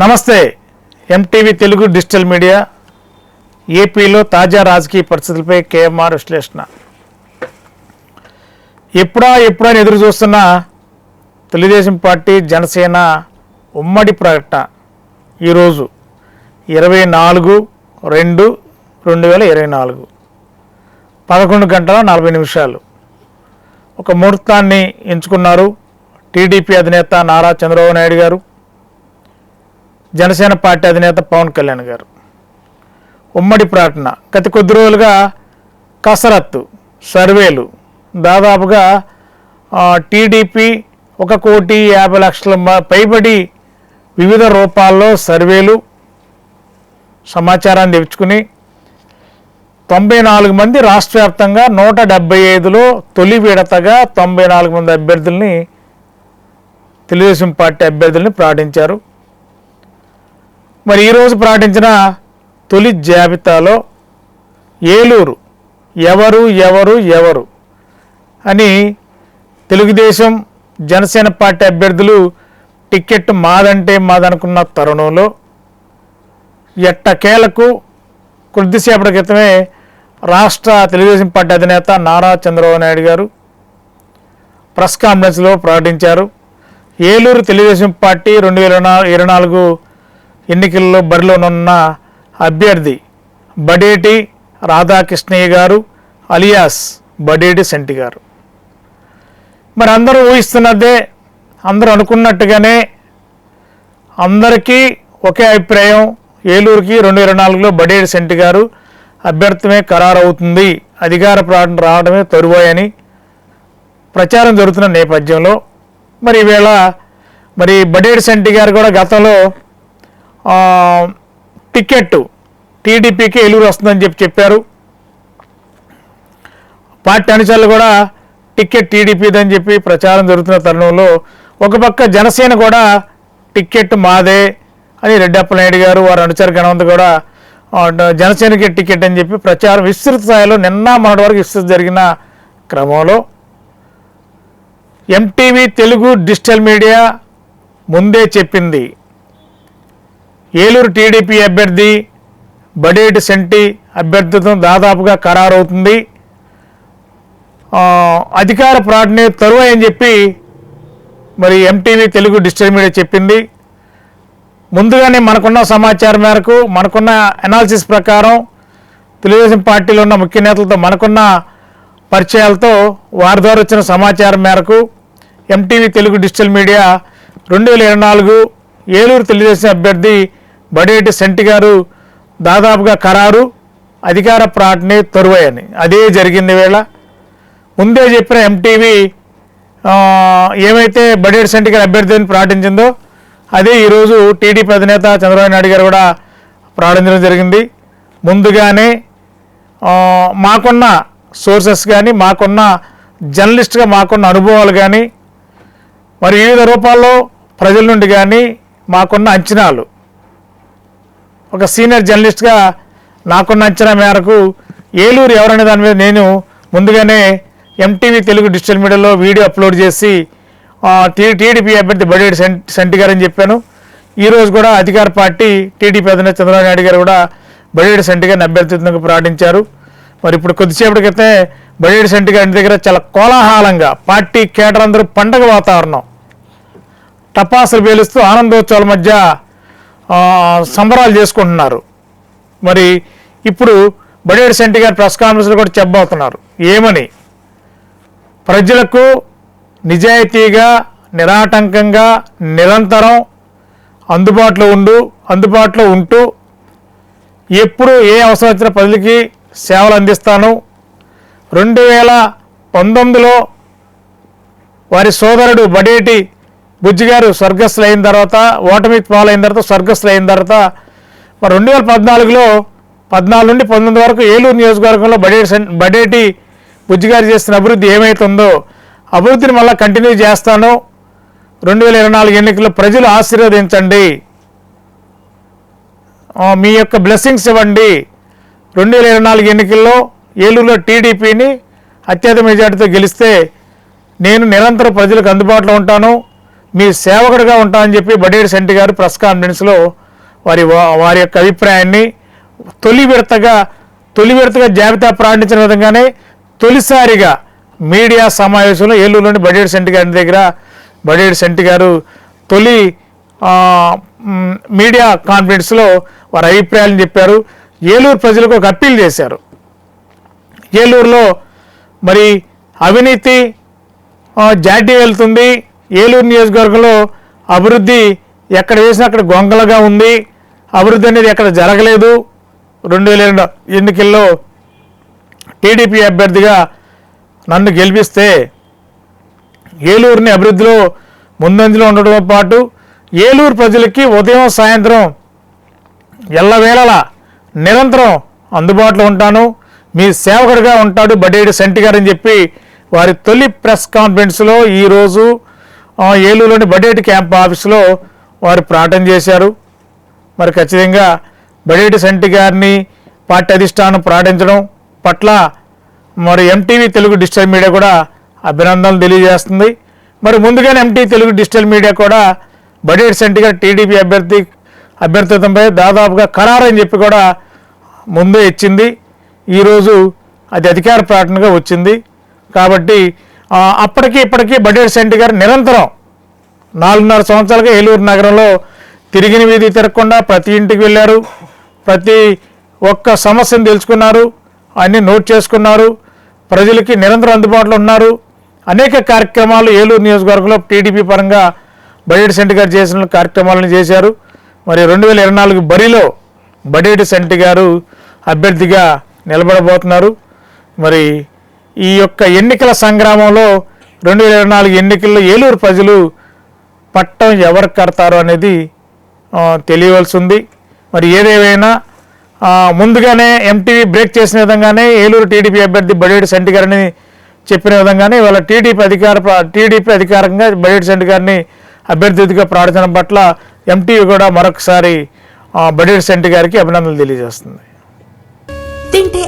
నమస్తే MTV Telugu digital media ఏపీలో తాజా రాజకీయ పరిస్థితులపై కేఎంఆర్ విశ్లేషణ. ఎప్పుడా ఎప్పుడా ఎదురు చూస్తున్న తెలుగుదేశం పార్టీ జనసేన ఉమ్మడి ప్రకటన. ఈరోజు ఇరవై నాలుగు రెండు రెండు వేల ఇరవై నాలుగు. పదకొండు గంటల నలభై నిమిషాలు. ఒక ముహూర్తాన్ని ఎంచుకున్నారు టీడీపీ అధినేత నారా చంద్రబాబు నాయుడు గారు. జనసేన పార్టీ అధినేత పవన్ కళ్యాణ్ గారు. ఉమ్మడి ప్రకటన. గత కొద్ది రోజులుగా కసరత్తు సర్వేలు. దాదాపుగా టీడీపీ ఒక కోటి యాభై లక్షల పైబడి వివిధ రూపాల్లో సర్వేలు సమాచారాన్ని తెచ్చుకుని తొంభై నాలుగు మంది రాష్ట్ర వ్యాప్తంగా నూట డెబ్బై ఐదులో తొలి విడతగా తొంభై నాలుగు మంది అభ్యర్థుల్ని తెలుగుదేశం పార్టీ అభ్యర్థుల్ని ప్రకటించారు మరి ఈరోజు ప్రకటించిన తొలి జాబితాలో ఏలూరు ఎవరు ఎవరు ఎవరు అని తెలుగుదేశం జనసేన పార్టీ అభ్యర్థులు టికెట్ మాదంటే మాదనుకున్న తరుణంలో ఎట్టకేలకు కొద్దిసేపటి క్రితమే రాష్ట్ర తెలుగుదేశం పార్టీ అధినేత నారా చంద్రబాబు నాయుడు గారు ప్రెస్ కాన్ఫరెన్స్లో ప్రకటించారు. ఏలూరు తెలుగుదేశం పార్టీ రెండు వేల ఇరవై నాలుగు ఎన్నికల్లో బరిలోనున్న అభ్యర్థి బడేటి రాధాకృష్ణయ్య గారు అలియాస్ బడేటి సెంటి గారు. మరి అందరూ ఊహిస్తున్నదే అందరూ అనుకున్నట్టుగానే అందరికీ ఒకే అభిప్రాయం ఏలూరుకి రెండు ఇరవై నాలుగులో బడేటి సెంటి గారు అభ్యర్థమే ఖరారవుతుంది అధికార ప్రకటన రావడమే తరువాయని ప్రచారం జరుగుతున్న నేపథ్యంలో. మరి ఈవేళ మరి బడేటి సెంటి గారు కూడా గతంలో టికెట్ టీడీపీకి ఏలూరు వస్తుందని చెప్పి చెప్పారు. పార్టీ అనుచరులు కూడా టికెట్ టీడీపీదని చెప్పి ప్రచారం జరుగుతున్న తరుణంలో ఒక పక్క జనసేన కూడా టికెట్ మాదే అని రెడ్డప్పనాయుడు గారు వారి అనుచరు గణవంత కూడా జనసేనకి టికెట్ అని చెప్పి ప్రచారం విస్తృత స్థాయిలో నిన్న మొన్నటి వరకు విస్తృత జరిగిన క్రమంలో. ఎంటీవీ తెలుగు డిజిటల్ మీడియా ముందే చెప్పింది. ఏలూరు టీడీపీ అభ్యర్థి బడేటి సెంటి అభ్యర్థితో దాదాపుగా ఖరారవుతుంది. అధికార ప్రాటిని తరువాయి అని చెప్పి మరి ఎంటీవీ తెలుగు డిజిటల్ మీడియా చెప్పింది. ముందుగానే మనకున్న సమాచారం మేరకు మనకున్న అనాలిసిస్ ప్రకారం తెలుగుదేశం పార్టీలో ఉన్న ముఖ్య నేతలతో మనకున్న పరిచయాలతో వారి ద్వారా వచ్చిన సమాచారం మేరకు ఎంటీవీ తెలుగు డిజిటల్ మీడియా రెండు వేల ఇరవై నాలుగు ఏలూరు తెలుగుదేశం అభ్యర్థి బడేటి సెంటి గారు దాదాపుగా ఖరారు అధికార ప్రకటన తరువాయని అదే జరిగింది వేళ. ముందే చెప్పిన ఎంటీవీ ఏమైతే బడేటి సెంటి గారు అభ్యర్థిని ప్రకటించిందో అదే ఈరోజు టీడీపీ అధినేత చంద్రబాబు నాయుడు గారు కూడా ప్రకటించడం జరిగింది. ముందుగానే మాకున్న సోర్సెస్ కానీ మాకున్న జర్నలిస్ట్గా మాకున్న అనుభవాలు కానీ మరి వివిధ రూపాల్లో ప్రజల నుండి కానీ మాకున్న అంచనాలు ఒక సీనియర్ జర్నలిస్ట్గా నాకున్న అంచనా మేరకు ఏలూరు ఎవరనే దాని మీద నేను ముందుగానే ఎంటీవీ తెలుగు డిజిటల్ మీడియాలో వీడియో అప్లోడ్ చేసి టీడీపీ అభ్యర్థి బడేటి సెంట్ సెంటి గారు అని చెప్పాను ఈరోజు కూడా అధికార పార్టీ టీడీపీ అధినేత చంద్రబాబు నాయుడు గారు కూడా బడేటి సెంటి గారిని అభ్యర్థిత్వంగా ప్రకటించారు మరి ఇప్పుడు కొద్దిసేపటి క్రితమే సెంటి గారి దగ్గర చాలా కోలాహలంగా పార్టీ కేటర్ అందరూ పండగ వాతావరణం. టపాసులు పేలుస్తూ ఆనందోత్సవాల మధ్య సంబరాలు చేసుకుంటున్నారు. మరి ఇప్పుడు బడేడు సెంటి గారు ప్రెస్ కాన్ఫరెన్స్లో కూడా చెప్పబోతున్నారు. ఏమని? ప్రజలకు నిజాయితీగా నిరాటంకంగా నిరంతరం అందుబాటులో ఉండు అందుబాటులో ఉంటూ ఎప్పుడు ఏ అవసరం వచ్చిన ప్రజలకి సేవలు అందిస్తాను. రెండు వేల పంతొమ్మిదిలో వారి సోదరుడు బడేటి బుజ్జిగారు స్వర్గస్థులు అయిన తర్వాత ఓటమి పాలైన తర్వాత స్వర్గస్థులు అయిన తర్వాత మరి రెండు వేల పద్నాలుగులో పద్నాలుగు నుండి పంతొమ్మిది వరకు ఏలూరు నియోజకవర్గంలో బడేటి బడేటి బుజ్జిగారు చేసిన అభివృద్ధి ఏమైతుందో అభివృద్ధిని మళ్ళీ కంటిన్యూ చేస్తాను. రెండు వేల ఇరవై నాలుగు ఎన్నికల్లో ప్రజలు ఆశీర్వదించండి. మీ యొక్క బ్లెస్సింగ్స్ ఇవ్వండి. రెండు వేల ఇరవై నాలుగు ఎన్నికల్లో ఏలూరులో టీడీపీని అత్యధిక మెజార్టీతో గెలిస్తే నేను నిరంతరం ప్రజలకు అందుబాటులో ఉంటాను. మీ సేవకుడిగా ఉంటామని చెప్పి బడేడి సెంటి గారు ప్రెస్ కాన్ఫరెన్స్లో వారి వా- వారి యొక్క అభిప్రాయాన్ని తొలి విడతగా తొలి విడతగా జాబితా ప్రకటించిన విధంగానే తొలిసారిగా మీడియా సమావేశంలో ఏలూరులోని బడేడి సెంటి గారి దగ్గర బడేడి సెంటి గారు తొలి మీడియా కాన్ఫరెన్స్లో వారి అభిప్రాయాలను చెప్పారు. ఏలూరు ప్రజలకు ఒక అప్పీల్ చేశారు. ఏలూరులో మరి అవినీతి జాటి వెళ్తుంది. ఏలూరు నియోజకవర్గంలో అభివృద్ధి ఎక్కడ వేసినా అక్కడ గొంగలగా ఉంది. అభివృద్ధి అనేది ఎక్కడ జరగలేదు. రెండు వేల రెండు ఎన్నికల్లో టీడీపీ అభ్యర్థిగా నన్ను గెలిపిస్తే ఏలూరుని అభివృద్ధిలో ముందంజలో ఉండడంతో పాటు ఏలూరు ప్రజలకి ఉదయం సాయంత్రం ఎల్లవేళలా నిరంతరం అందుబాటులో ఉంటాను. మీ సేవకుడిగా ఉంటాడు బడేడి సెంటి గారు అని చెప్పి వారి తొలి ప్రెస్ కాన్ఫరెన్స్లో ఈరోజు ఏలూరులోని బడేటి క్యాంప్ ఆఫీసులో వారు ప్రకటన చేశారు. మరి ఖచ్చితంగా బడేటి సెంటి గారిని పార్టీ అధిష్టానం ప్రకటించడం పట్ల మరి ఎంటీవీ తెలుగు డిజిటల్ మీడియా కూడా అభినందనలు తెలియజేస్తుంది. మరి ముందుగానే ఎంటీ తెలుగు డిజిటల్ మీడియా కూడా బడేటి సంటి గారు టీడీపీ అభ్యర్థి అభ్యర్థితంపై దాదాపుగా ఖరారని చెప్పి కూడా ముందే ఇచ్చింది. ఈరోజు అది అధికార ప్రకటనగా వచ్చింది. కాబట్టి అప్పటికి ఇప్పటికీ బడేటి సెంటి గారు నిరంతరం నాలుగున్నర సంవత్సరాలుగా ఏలూరు నగరంలో తిరిగిన వీధి తిరగకుండా ప్రతి ఇంటికి వెళ్ళారు. ప్రతి ఒక్క సమస్యను తెలుసుకున్నారు. అన్నీ నోట్ చేసుకున్నారు. ప్రజలకి నిరంతరం అందుబాటులో ఉన్నారు. అనేక కార్యక్రమాలు ఏలూరు నియోజకవర్గంలో టీడీపీ పరంగా బడేటి సెంటి గారు చేసిన కార్యక్రమాలను చేశారు. మరి రెండు వేల ఇరవై నాలుగు బరిలో బడేటి సెంటి గారు అభ్యర్థిగా నిలబడబోతున్నారు. మరి ఈ యొక్క ఎన్నికల సంగ్రామంలో రెండు వేల ఇరవై నాలుగు ఎన్నికల్లో ఏలూరు ప్రజలు పట్టం ఎవరు కడతారు అనేది తెలియవలసి ఉంది మరి ఏదేమైనా ముందుగానే ఎంటీవీ బ్రేక్ చేసిన విధంగానే ఏలూరు టీడీపీ అభ్యర్థి బడేటి సెంటి గారిని చెప్పిన విధంగానే ఇవాళ టీడీపీ అధికార టీడీపీ అధికారంగా బడేటి సెంటి గారిని అభ్యర్థిగా ప్రకటించడం పట్ల ఎంటీవీ కూడా మరొకసారి ఆ, బడేటి సెంటి గారికి అభినందనలు తెలియజేస్తుంది.